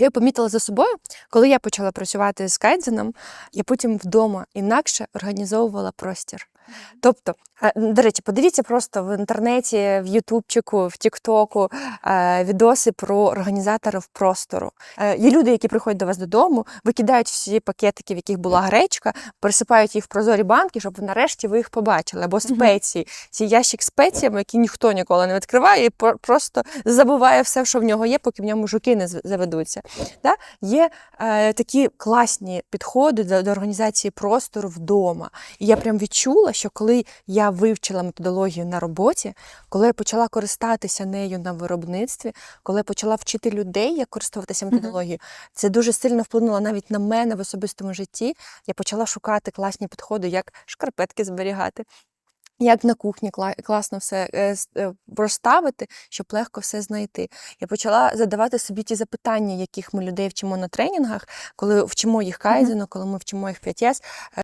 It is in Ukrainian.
Я помітила за собою, коли я почала працювати з кайдзеном, я потім вдома інакше організовувала простір. Тобто, до речі, подивіться просто в інтернеті, в Ютубчику, в Тіктоку відоси про організаторів простору. Е, Є люди, які приходять до вас додому, викидають всі пакетики, в яких була гречка, пересипають їх в прозорі банки, щоб нарешті ви їх побачили. Або спеції. Ці ящик спеціями, які ніхто ніколи не відкриває, і просто забуває все, що в нього є, поки в ньому жуки не заведуться. Да? Є е, такі класні підходи до організації простору вдома. І я прям відчула, що коли я вивчила методологію на роботі, коли я почала користатися нею на виробництві, коли я почала вчити людей, як користуватися методологією, це дуже сильно вплинуло навіть на мене в особистому житті. Я почала шукати класні підходи, як шкарпетки зберігати. Як на кухні класно все е, е, розставити, щоб легко все знайти. Я почала задавати собі ті запитання, яких ми людей вчимо на тренінгах, коли вчимо їх кайзену, коли ми вчимо їх 5С.